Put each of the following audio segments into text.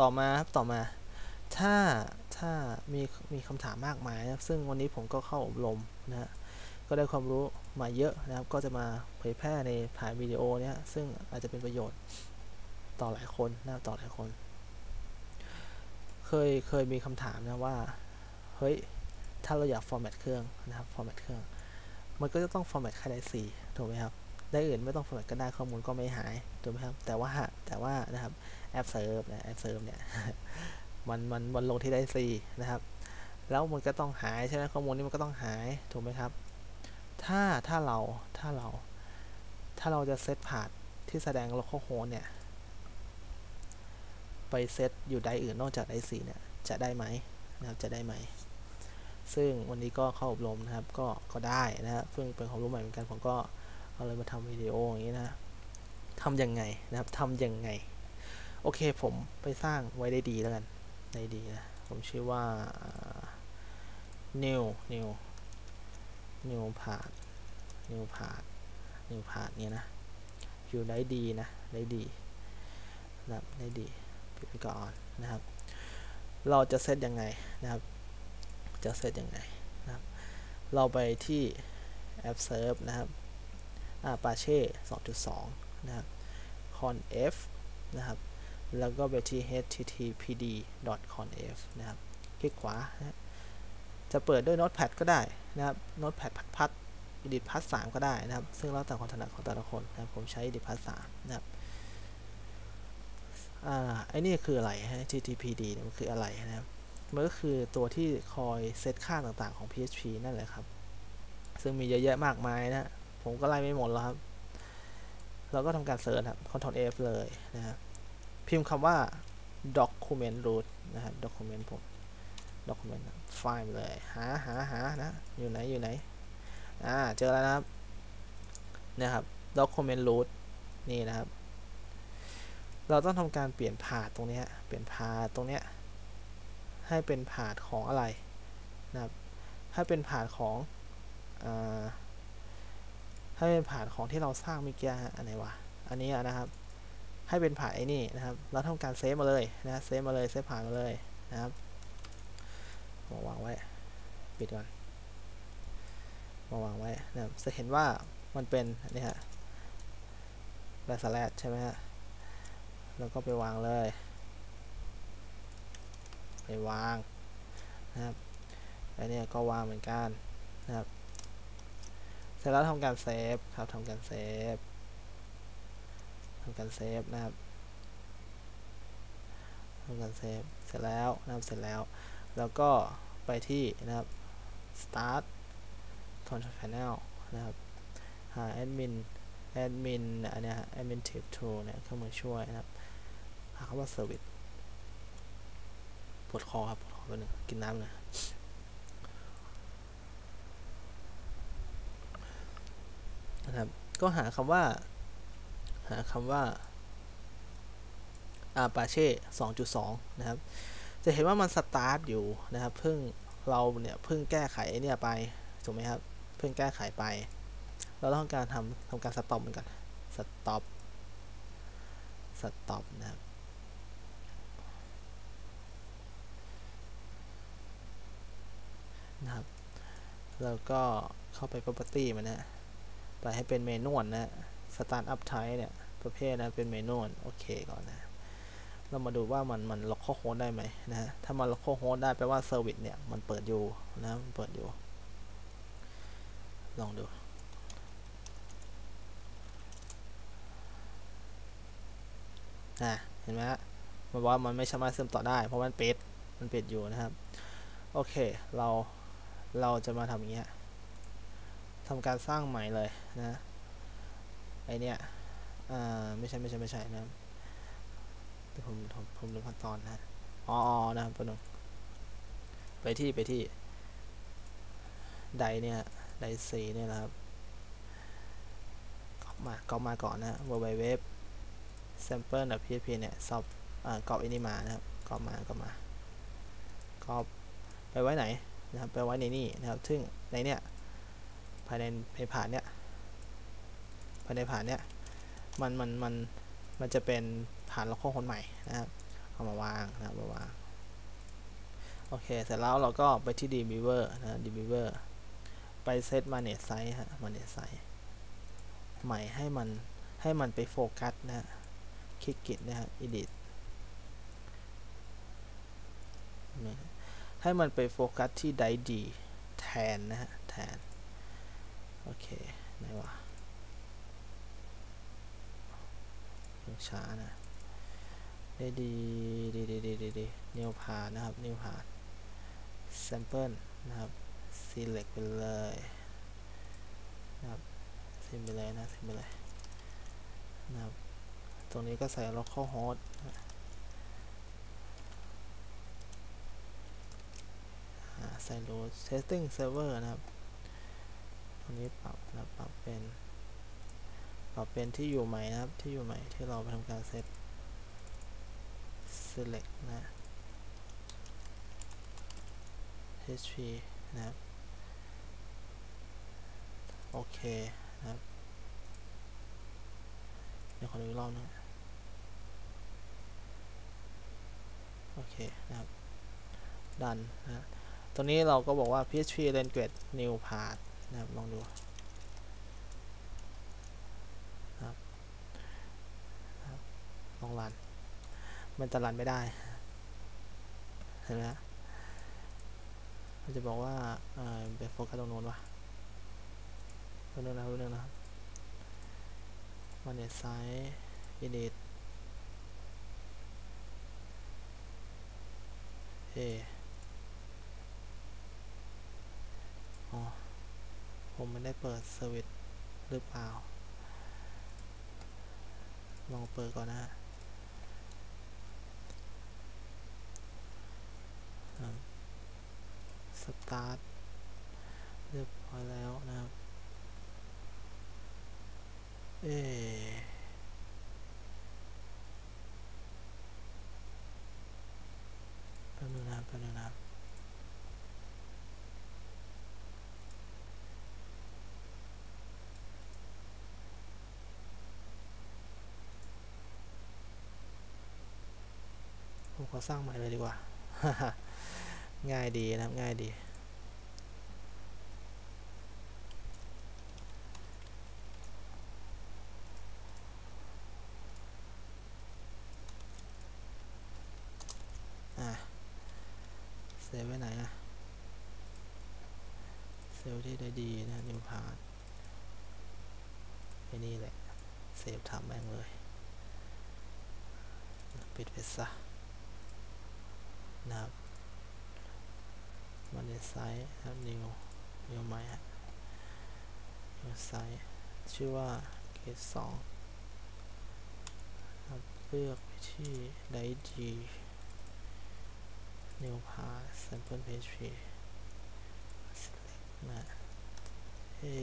ต่อมาครับต่อมา ถ้าถ้ามีมีคำถามมากมายนะครับซึ่งวันนี้ผมก็เข้าอบรมนะฮะก็ได้ความรู้มาเยอะนะครับ ก็จะมาเผยแพร่ในผ่านวิดีโอเนี้ยซึ่งอาจจะเป็นประโยชน์ต่อหลายคนนะครับต่อหลายคน เคยเคยมีคำถามนะว่าเฮ้ยถ้าเราอยากฟอร์แมตเครื่องนะครับฟอร์แมตเครื่อง มันก็จะต้องฟอร์แมตแค่ได้สี่ถูกไหมครับได้อื่นไม่ต้องฟอร์แมตก็ได้ข้อมูลก็ไม่หายถูกไหมครับแต่ว่าแต่ว่านะครับ แอปเซิร์ฟนะแอปเซิร์ฟเนี่ยมันมันมันลงที่ไดซีนะครับ แล้วมันก็ต้องหายใช่ไหมข้อมูลนี้มันก็ต้องหายถูกไหมครับ ถ้าถ้าเราถ้าเรา ถ้าเราจะเซตผ่านที่แสดง localhost เนี่ย ไปเซตอยู่ไดอื่นนอกจากไดสี่เนี่ยจะได้ไหมนะครับจะได้ไหม ซึ่งวันนี้ก็เข้าอบรมนะครับ ก็ก็ได้นะครับซึ่งเป็นความรู้ใหม่เหมือนกันผมก็เอาเลยมาทำวิดีโออย่างนี้นะทำยังไงนะครับทำยังไง โอเคผมไปสร้างไว้ได้ดีแล้วกันได้ดีนะ ผมชื่อว่า new new new part new part new part เนี่ยนะ อยู่ได้ดีนะ ได้ดีนะครับได้ดีปิดไปก่อนนะครับ เราจะเซตยังไงนะครับ จะเซตยังไงนะครับ เราไปที่ app serve นะครับ apache 2.2 นะครับ conf นะครับ แล้วก็ไปที่ httpd.conf นะครับ คลิกขวานะจะเปิดด้วย Notepad ก็ได้นะครับ Notepad พัดพัด Edit พัด3ก็ได้นะครับ ซึ่งแล้วแต่ความถนัดของแต่ละคนนะครับ ผมใช้ Edit พัด3นะครับอ่าไอ้นี่คืออะไร httpd เนี่ยมันคืออะไรนะครับ มันก็คือตัวที่คอยเซตค่าต่างๆของ PHP นั่นแหละครับ ซึ่งมีเยอะแยะมากมายนะ ผมก็ไล่ไม่หมดแล้วครับ เราก็ทำการเสิร์ชครับ Ctrl F เลยนะครับ พิมพ์คำว่า document root นะครับ document ผม document ไฟล์เลย หาหาหานะ อยู่ไหน อยู่ไหน อ่า เจอแล้วนะครับ นะครับ document root นี่นะครับ เราต้องทำการเปลี่ยนพาดตรงนี้เปลี่ยนพาดตรงนี้ให้เป็นผาดของอะไรนะครับให้เป็นผาดของอให้เป็นผาดของที่เราสร้างเมื่อกี้อันไหนวะ อันนี้นะครับ ให้เป็นผาดไอ้นี่นะครับ เราทำการเซฟมาเลยนะเซฟมาเลยเซฟผ่านมาเลยนะครับมาวางไว้ ปิดก่อนมาวางไว้นะจะเห็นว่ามันเป็นนี่ฮะแบสแลดใช่ไหมฮะแล้วก็ไปวางเลย ไปวางนะครับอันนี้ก็วางเหมือนกันนะครับ เสร็จแล้วทำการเซฟครับทำการเซฟ ทำการเซฟนะครับทำการเซฟเสร็จแล้วนะครับเสร็จแล้ว แล้วก็ไปที่นะครับ start control panel นะครับหา admin admin อันนี้ admin tip tool เนี่ยเครื่องมือช่วยนะครับ หาคำว่า service ปวดคอครับปวดคอไปหนึ่งกินน้ำหน่อยนะครับ ก็หาคำว่า หาคำว่า Apache 2.2 นะครับ จะเห็นว่ามันสตาร์ทอยู่นะครับ เพิ่งเราเนี่ยเพิ่งแก้ไขเนี่ยไป ถูกไหมครับ เพิ่งแก้ไขไป เราต้องการทำทำการสต็อปเหมือนกันสต็อปสต็อปนะครับนะครับ แล้วก็เข้าไป property มันนะ ไปให้เป็นเมนูนะ start up type เนี่ย ประเภทนะเป็นเมนูโอเคก่อนนะ เรามาดูว่ามันมัน local host ได้ไหมนะ ถ้ามัน local host ได้แปลว่า service เนี่ย มันเปิดอยู่นะมันเปิดอยู่ ลองดูอะเห็นไหมฮะมันว่ามันไม่สามารถเชื่อมต่อได้ เพราะมันปิดมันปิดอยู่นะครับ โอเค เรา เราจะมาทำอย่างเงี้ยทำการสร้างใหม่เลยนะ ไอเนี้ยอ่าไม่ใช่ไม่ใช่ไม่ใช่นะผมผมผมลืมขั้นตอนนะอ๋อนะครับตัวนึงไปที่ไปที่ไดเนี่ยไดซีเนี่ยนะครับก็มาก็มาก่อนนะ w w w sample php เนี่ยซอบอ่ากรอบอันนี้มานะครับกรอบมาก็มากรอบไปไว้ไหนนะครับไปไว้ในนี่นะครับ ซึ่งในเนี้ยภายในในผ่านเนี้ยายในผ่านเนี้ยมันมันมันมันจะเป็นผ่านล็อกโคคนใหม่นะครับเอามาวางนะครับมาวางโอเค เสร็จแล้วเราก็ไปที่ dbeaver นะ dbeaver ไปเซต manage size ฮะ manage size ใหม่ให้มันให้มันไปโฟกัสนะฮะคลิกกิดนะฮะ edit ให้มันไปโฟกัสที่ die d แทนนะฮะ แทน โอเค ไหนวะยัง ช้านะได้ดีดีดีดีดีดีนิวพานะครับนิวพา sample นะครับ select ไปเลยนะครับ ซิมไปเลยนะซิมไปเลยนะครับ ตรงนี้ก็ใส่ local host นะใส่ root testing server นะครับ ตรงนี้ปรับนะปรับเป็น ปรับเป็นที่อยู่ใหม่นะครับ ที่อยู่ใหม่ที่เราไปทำการเซต select นะ HP นะครับ โอเคนะครับ เดี๋ยวขอดูอีกรอบนึงโอเคนะครับ ดันนะ ตรงนี้เราก็บอกว่า PHP language new path นะครับ ลองดูนะครับนะครับ ลองรัน มันจะรันไม่ได้ เห็นไหมมันจะบอกว่าเอ่อไปโฟกัสตรงโน้นวะตรงนู้นนะตรงนู้นนะครับ manage size edit เออ๋อผมไม่ได้เปิดสวิตหรือเปล่า ลองเปิดก่อนนะฮะ สตาร์ทเรียบร้อยแล้วนะครับ เอ๊ะแป๊บนึงนะครับแป๊บนึงนะผมขอสร้างใหม่เลยดีกว่า ง่ายดีนะครับง่ายดี อะเซฟไว้ไหนอะเซลที่ได้ดีนะนิวพาร์ไอ้นี่แหละ เซฟทำแม่งเลย ปิดไปซะนะครับ มาในไซต์ครับนิวนิวใหม่ฮะนิวไซต์ชื่อว่าเกรสองครับเลือกไปที่ไดจีนิวพาสั sample php select นะเฮ้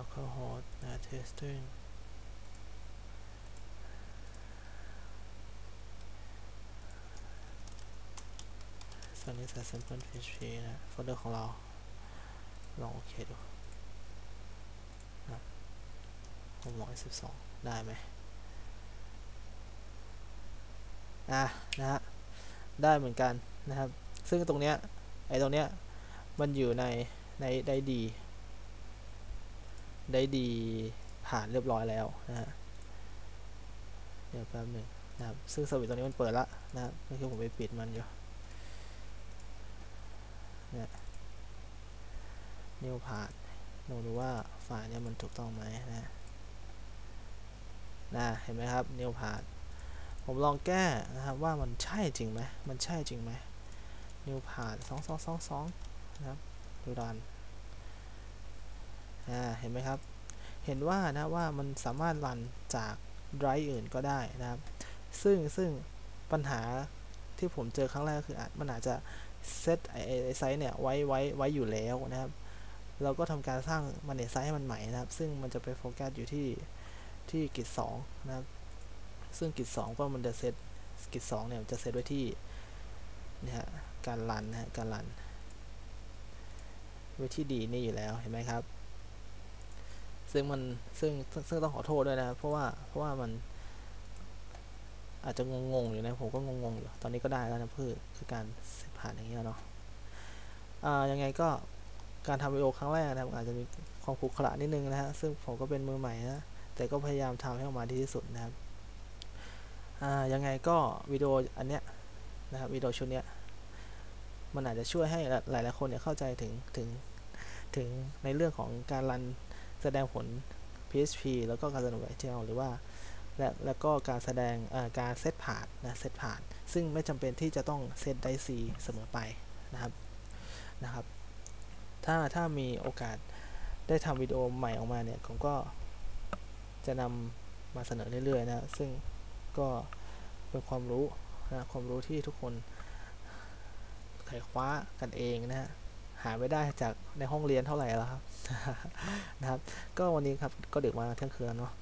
แล้วก็ host นะ testing ส่วนนี้ใส่ sample php นะโฟลเดอร์ของเรา ลองโอเคดูนะผมลอง12 ได้ไหมอะนะฮะ ได้เหมือนกันนะครับ ซึ่งตรงเนี้ย ไอ้ตรงเนี้ย มันอยู่ในในได้ดี ได้ดีผ่านเรียบร้อยแล้วนะฮะเดี๋ยวแป๊บหนึ่งนะครับซึ่งสวิตช์ตรงนี้มันเปิดละนะครับไม่คือผมไปปิดมันอยู่เนี่ยนิวพาดลองดูว่าไฟล์เนี้ยมันถูกต้องไหมนะนะเห็นไหมครับนิวพาดผมลองแก้นะครับว่ามันใช่จริงไหมมันใช่จริงไหมนิวพาดสองสองสองสองนะครับดูดัน อ่าเห็นไหมครับ เห็นว่านะว่ามันสามารถรันจากไดรฟ์อื่นก็ได้นะครับ ซึ่งซึ่งปัญหาที่ผมเจอครั้งแรกคืออาจมันอาจจะเซตไอไซต์เนี่ยไว้ไว้ไว้อยู่แล้วนะครับ เราก็ทำการสร้างมันเนไซต์ให้มันใหม่นะครับ ซึ่งมันจะไปโฟกัสอยู่ที่ที่กิจ2นะครับ ซึ่งกิจ2ก็มันจะเซตกิจ2เนี่ยจะเซตไว้ที่นี่ฮะการรันนะฮะการรันไวิธีดีนี่อยู่แล้วเห็นไหมครับ ซึ่งมันซึ่งซึ่งต้องขอโทษด้วยนะครับเพราะว่าเพราะว่ามัน อาจจะงงๆอยู่นะผมก็งงๆอยู่ตอนนี้ก็ได้แล้วนะเพื่อคือการผ่านอย่างเงี้ยเนาะอ่ายังไงก็การทำวิดีโอครั้งแรกนะครับ อาจจะมีความขรุขระนิดนึงนะฮะซึ่งผมก็เป็นมือใหม่นะแต่ก็พยายามทำให้ออกมาดีที่สุดนะครับอ่ายังไงก็วิดีโออันเนี้ยนะครับวิดีโอชุดเนี้ยมันอาจจะช่วยให้หลายๆคนเนี่ยเข้าใจถึงถึงถึงในเรื่องของการรัน แสดงผล PHP แล้วก็การแสดง HTML หรือว่าและแล้วก็การแสดงการเซตผ่านนะเซตผ่านซึ่งไม่จำเป็นที่จะต้องเซตไดซีเสมอไปนะครับนะครับ ถ้าถ้ามีโอกาสได้ทำวิดีโอใหม่ออกมาเนี่ยผมก็จะนำมาเสนอเรื่อยๆนะซึ่งก็เป็นความรู้นะความรู้ที่ทุกคนไขคว้ากันเองนะฮะ หาไม่ได้จากในห้องเรียนเท่าไหร่แล้วครับนะครับ ก็วันนี้ครับก็ดึกมาเที่ยงคืนเนาะ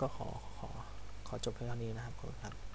ก็ขอขอขอจบเพียงเท่านี้นะครับขอบคุณครับ